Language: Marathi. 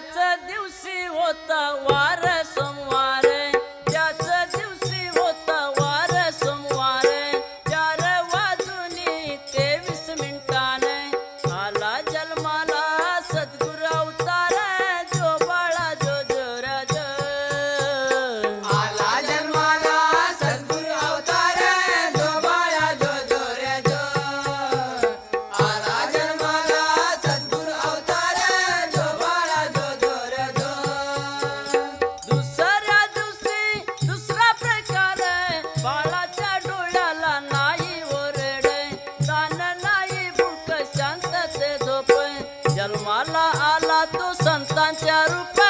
त्याच दिवशी होता वार. आला आला तो संतांच्या रूपात.